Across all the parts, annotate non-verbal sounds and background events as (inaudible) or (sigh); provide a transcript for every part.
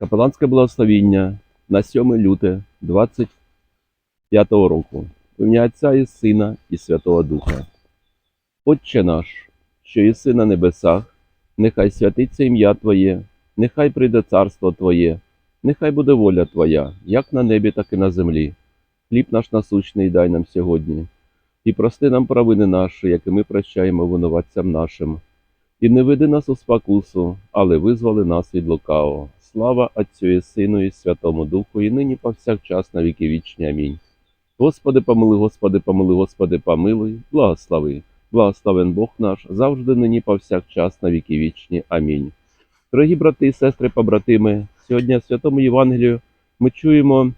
Капеланське благословіння на 7 люте 25 року. Ім'я Отця і Сина і Святого Духа. Отче наш, що єси на небесах, нехай святиться ім'я Твоє, нехай прийде царство Твоє, нехай буде воля Твоя, як на небі, так і на землі. Хліб наш насущний дай нам сьогодні, і прости нам провини наші, які ми прощаємо винуватцям нашим. І не веди нас у спокусу, але визволи нас від лукавого. Слава Отцю і Сину і Святому Духу, і нині повсякчас на віки вічні. Амінь. Господи, помилуй, Господи, помилуй, Господи, помилуй, благослови. Благословен Бог наш, завжди нині повсякчас на віки вічні. Амінь. Дорогі брати і сестри, побратими, сьогодні в Святому Євангелію ми чуємо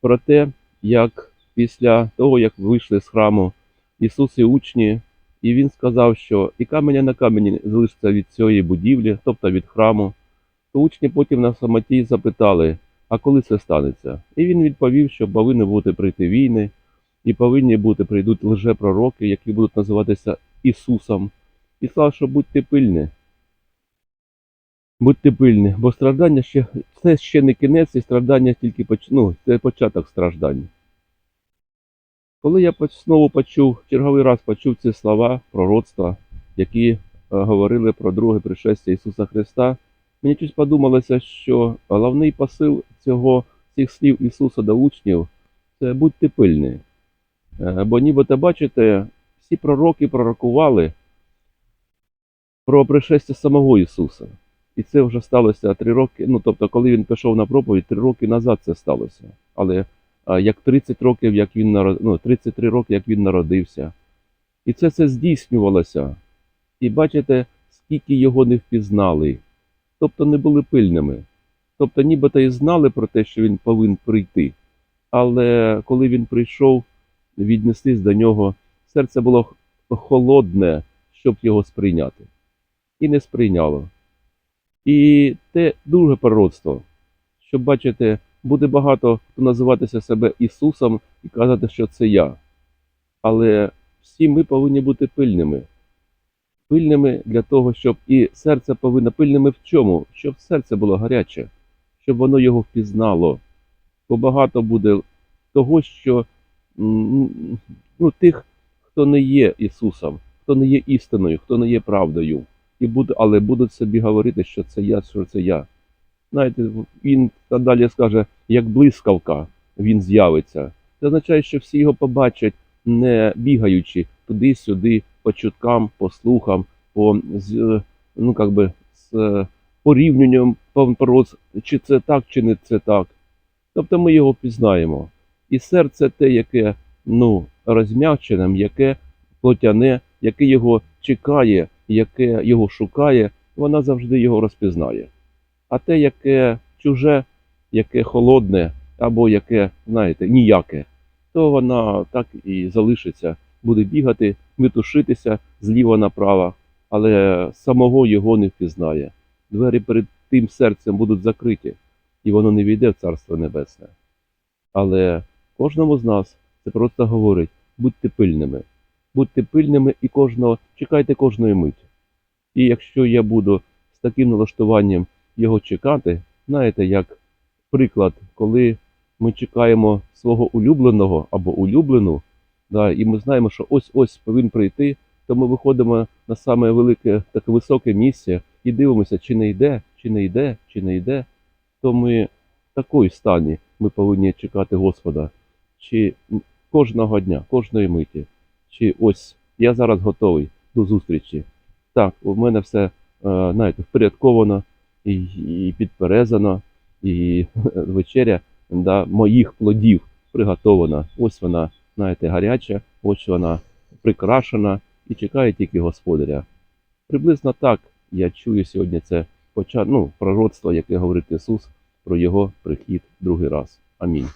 про те, як після того, як вийшли з храму Ісус і учні, і він сказав, що і каменя на камені залишиться від цієї будівлі, тобто від храму. То учні потім на самоті запитали, а коли це станеться? І він відповів, що повинні бути прийти війни, і повинні бути прийдуть лжепророки, які будуть називатися Ісусом. І сказав, що будьте пильні. Будьте пильні, бо страждання ще це ще не кінець, і страждання тільки поч... ну, це початок страждань. Коли я знову почув, черговий раз почув ці слова пророцтва, які е, говорили про друге пришестя Ісуса Христа, мені щось подумалося, що головний посил цього, цих слів Ісуса до учнів це будьте пильні. Е, Бо нібито бачите, всі пророки пророкували про пришестя самого Ісуса. І це вже сталося три роки. Ну тобто, коли він пішов на проповідь, три роки назад це сталося. Але як 30 років, як він народ... ну, 33 роки, як він народився. І це все здійснювалося. І бачите, скільки його не впізнали, тобто не були пильними. Тобто, нібито і знали про те, що він повинен прийти. Але коли він прийшов, віднеслись до нього, серце було холодне, щоб його сприйняти. І не сприйняло. І те друге пророцтво, що бачите, буде багато хто називатися себе Ісусом і казати, що це я. Але всі ми повинні бути пильними. Пильними для того, щоб і серце повинно пильними в чому? Щоб серце було гаряче, щоб воно його впізнало. Бо багато буде того, що ну, тих, хто не є Ісусом, хто не є істиною, хто не є правдою, і буде, але будуть собі говорити, що це я, що це я. Знаєте, він далі скаже, як блискавка він з'явиться. Це означає, що всі його побачать, не бігаючи туди-сюди, по чуткам, по слухам, по ну, как би, з порівнянням по пророц, чи це так, чи не це так. Тобто ми його пізнаємо. І серце те, яке ну, розм'якчене, яке плотяне, яке його чекає, яке його шукає, вона завжди його розпізнає. А те, яке чуже, яке холодне, або яке, знаєте, ніяке, то вона так і залишиться, буде бігати, метушитися зліва направо, але самого його не впізнає. Двері перед тим серцем будуть закриті, і воно не війде в Царство Небесне. Але кожному з нас це просто говорить: будьте пильними, будьте пильними і кожного, чекайте кожної миті. І якщо я буду з таким налаштуванням його чекати, знаєте, як приклад, коли ми чекаємо свого улюбленого або улюблену, да, і ми знаємо, що ось-ось повинен прийти, то ми виходимо на саме велике, таке високе місце і дивимося, чи не йде, чи не йде, чи не йде, то ми в такій стані ми повинні чекати Господа, чи кожного дня, кожної миті, чи ось я зараз готовий до зустрічі. Так, у мене все, е, знаєте, впорядковано і, і підперезано, і (laughs) вечеря да, моїх плодів приготована. Ось вона, знаєте, гаряча, ось вона прикрашена і чекає тільки господаря. Приблизно так я чую сьогодні це поча... ну, пророцтво, яке говорить Ісус про його прихід другий раз. Амінь.